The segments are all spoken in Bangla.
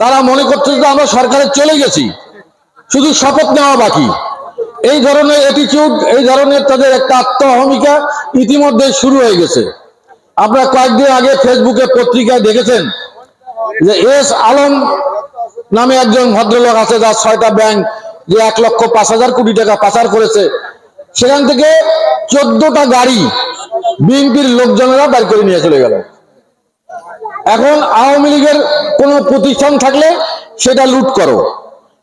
তারা মনে করছে যে আমরা সরকারে চলে গেছি। শুধু শপথ নেওয়া বাকি। এই ধরনের অ্যাটিটিউড এই ধরনের তাদের একটা আত্মহমিকা ইতিমধ্যে শুরু হয়ে গেছে। আপনারা কয়েকদিন আগে ফেসবুকে পত্রিকায় দেখেছেন যে এস আলম নামে একজন ভদ্রলোক আছে, যার ছয়টা ব্যাংক যে এক লক্ষ পাঁচ হাজার কোটি টাকা পাচার করেছে। সেখান থেকে চোদ্দটা গাড়ি বিএনপির লোকজনেরা বের করে নিয়ে চলে গেল। এখন আওয়ামী লীগের কোন প্রতিষ্ঠান থাকলে সেটা লুট করো।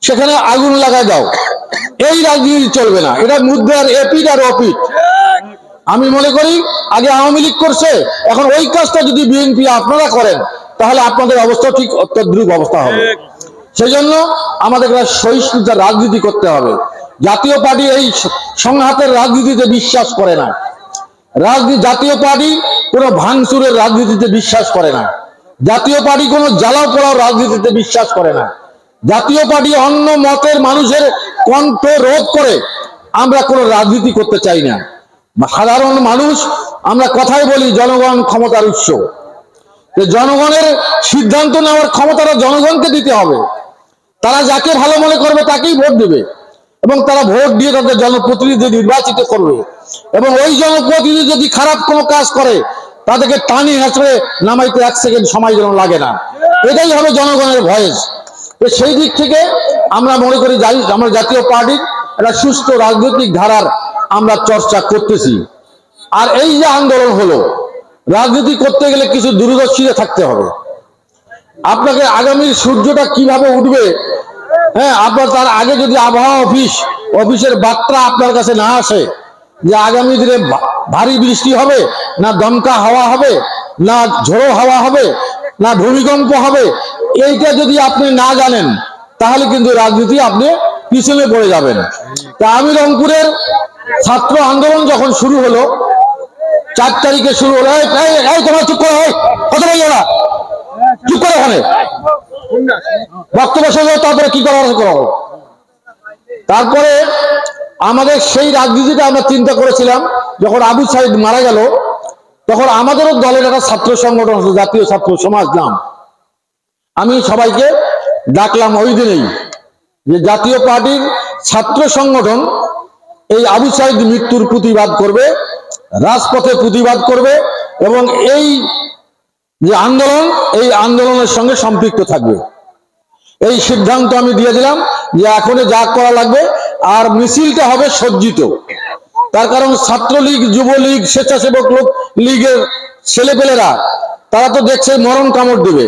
সেখানে আগুন লাগায় দাও। এই রাজনীতি চলবে না। এটা মুদ্রার এপিট আর অপিট। আমি মনে করি, আগে আওয়ামী লীগ করছে, এখন ওই কাজটা যদি বিএনপি আপনারা করেন, তাহলে আপনাদের অবস্থা ঠিক অত্যদ্রুপ অবস্থা হবে। সেই জন্য আমাদের সহিষ্ণুতার রাজনীতি করতে হবে। জাতীয় পার্টি এই সংঘাতের রাজনীতিতে বিশ্বাস করে না। রাজনীতি জাতীয় পার্টি কোনো ভাঙচুরের রাজনীতিতে বিশ্বাস করে না। জাতীয় পার্টি কোনো জ্বালাও পোড়াও রাজনীতিতে বিশ্বাস করে না। জাতীয় পার্টি অন্য মতের মানুষের কণ্ঠ রোধ করে আমরা কোনো রাজনীতি করতে চাই না। সাধারণ মানুষ, আমরা কথাই বলি জনগণ ক্ষমতার উৎস। জনগণের সিদ্ধান্ত নেওয়ার ক্ষমতাটা জনগণকে দিতে হবে। তারা যাকে ভালো মনে করবে তাকেই ভোট দেবে এবং তারা ভোট দিয়ে তাদের জনপ্রতিনিধি নির্বাচিত করবে। এবং ওই জনপ্রতিনিধি যদি খারাপ কোনো কাজ করে তাদেরকে টানি হেঁচড়ে নামাইতে এক সেকেন্ড সময় যেন লাগে না। এটাই হবে জনগণের ভয়েস। তো সেই দিক থেকে আমরা মনে করি যাই আমরা জাতীয় পার্টির একটা সুস্থ রাজনৈতিক ধারার আমরা চর্চা করতেছি। আর এই যে আন্দোলন হলো, রাজনীতি করতে গেলে কিছু দূরদর্শীরা থাকতে হবে। আপনাকে আগামী সূর্যটা কীভাবে উঠবে হ্যাঁ আপনার তার আগে যদি আবহাওয়া অফিস অফিসের বার্তা আপনার কাছে না আসে যে আগামী দিনে ভারী বৃষ্টি হবে, না দমকা হাওয়া হবে, না ঝোড়ো হাওয়া হবে, না ভূমিকম্প হবে, এইটা যদি আপনি না জানেন, তাহলে কিন্তু রাজনীতি আপনি পিছনে পড়ে যাবেন। তা আমি রংপুরের ছাত্র আন্দোলন যখন শুরু হলো, চার তারিখে শুরু হলো তোমার চুপ করে কথা বলল না। চুপ করে ওখানে। বক্তব্য শেষ তারপরে কি করো তারপরে আমাদের সেই রাজনীতিটা আমরা চিন্তা করেছিলাম, যখন আবু সাইদ মারা গেল, তখন আমাদেরও দলের একটা ছাত্র সংগঠন আছে, জাতীয় ছাত্র সমাজ নাম। আমি সবাইকে ডাকলাম ওই দিনেই যে জাতীয় পার্টির ছাত্র সংগঠন এই আবু সাইদ মৃত্যুর প্রতিবাদ করবে, রাজপথে প্রতিবাদ করবে এবং এই যে আন্দোলন, এই আন্দোলনের সঙ্গে সম্পৃক্ত থাকবে। এই সিদ্ধান্ত আমি দিয়ে দিলাম যে এখনই যা করা লাগবে আর মিছিলটা হবে সজ্জিত। তার কারণ ছাত্রলীগ, যুবলীগ, স্বেচ্ছাসেবক লোক লীগের ছেলেপেলেরা, তারা তো দেখছে মরণ কামড় দিবে।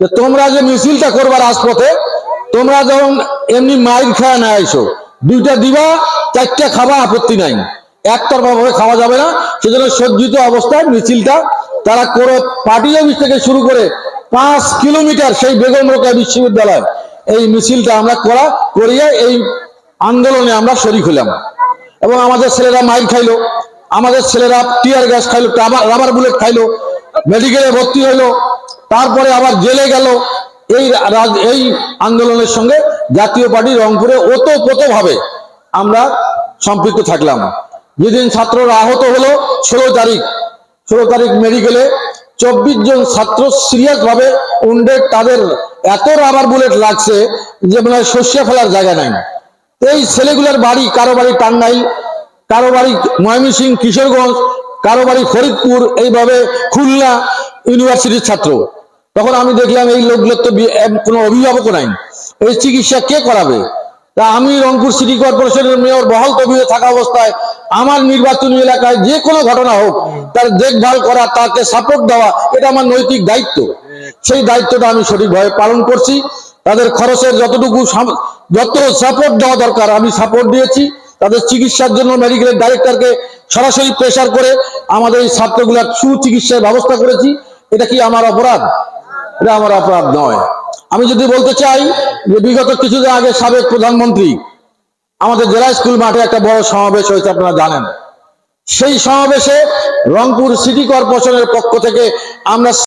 যে তোমরা যে মিছিলটা করবার রাজপথে, তোমরা যখন এমনি মাইর খায় না আইসো, দুইটা দিবা, চারটা খাবা, আপত্তি নাই। একতরফা ভাবে খাওয়া যাবে না। সেজন্য সজ্জিত অবস্থায় মিছিলটা তারা করে পার্টি অফিস থেকে শুরু করে পাঁচ কিলোমিটার সেই বেগম রোকেয়া বিশ্ববিদ্যালয় এই মিছিলটা আমরা করা, করিয়ে এই আন্দোলনে আমরা শরিক হলাম এবং আমাদের ছেলেরা মাইল খাইলো, আমাদের ছেলেরা টিয়ার গ্যাস খাইলো, রাবার- বুলেট খাইলো, মেডিকেলে ভর্তি হইল, তারপরে আবার জেলে গেল। এই এই আন্দোলনের সঙ্গে জাতীয় পার্টি রংপুরে ওতপ্রোত ভাবে আমরা সম্পৃক্ত থাকলাম। যেদিন ছাত্ররা আহত হলো, ষোলো তারিখ ষোলো তারিখ মেডিকেলে চব্বিশ জন ছাত্র সিরিয়াস ভাবে তাদের এত রাবার বুলেট লাগছে যে মানে শস্য ফেলার জায়গা নাই। এই ছেলেগুলোর বাড়ি কারও বাড়ি টাঙ্গাইল, কারও বাড়ি ময়মনসিং, কিশোরগঞ্জ, কারও বাড়ি ফরিদপুর, এইভাবে খুলনা ইউনিভার্সিটির ছাত্র। তখন আমি দেখলাম এই লোকগুলোর তো কোনো অভিভাবক নাই। এই চিকিৎসা কে করাবে? তা আমি রংপুর সিটি কর্পোরেশনের মেয়র বহাল তবিয়ে থাকা অবস্থায় আমার নির্বাচনী এলাকায় যে কোনো ঘটনা হোক, তার দেখভাল করা, তাকে সাপোর্ট দেওয়া, এটা আমার নৈতিক দায়িত্ব। সেই দায়িত্বটা আমি সঠিকভাবে পালন করছি। তাদের খরচের যতটুকু যত সাপোর্ট দেওয়া দরকার, আমি সাপোর্ট দিয়েছি। তাদের চিকিৎসার জন্য মেডিকেলের ডাইরেক্টরকে সরাসরি প্রেশার করে আমাদের এই ছাত্রগুলার সুচিকিৎসার ব্যবস্থা করেছি। এটা কি আমার অপরাধ? এটা আমার অপরাধ নয়। আমি যদি বলতে চাই যে বিগত কিছুদিন আগে সাবেক প্রধানমন্ত্রী আমাদের জেলা স্কুল মাঠে একটা বড় সমাবেশ হয়েছে, আপনারা জানেন। সেই সমাবেশে রংপুর সিটি কর্পোরেশনের পক্ষ থেকে আমরা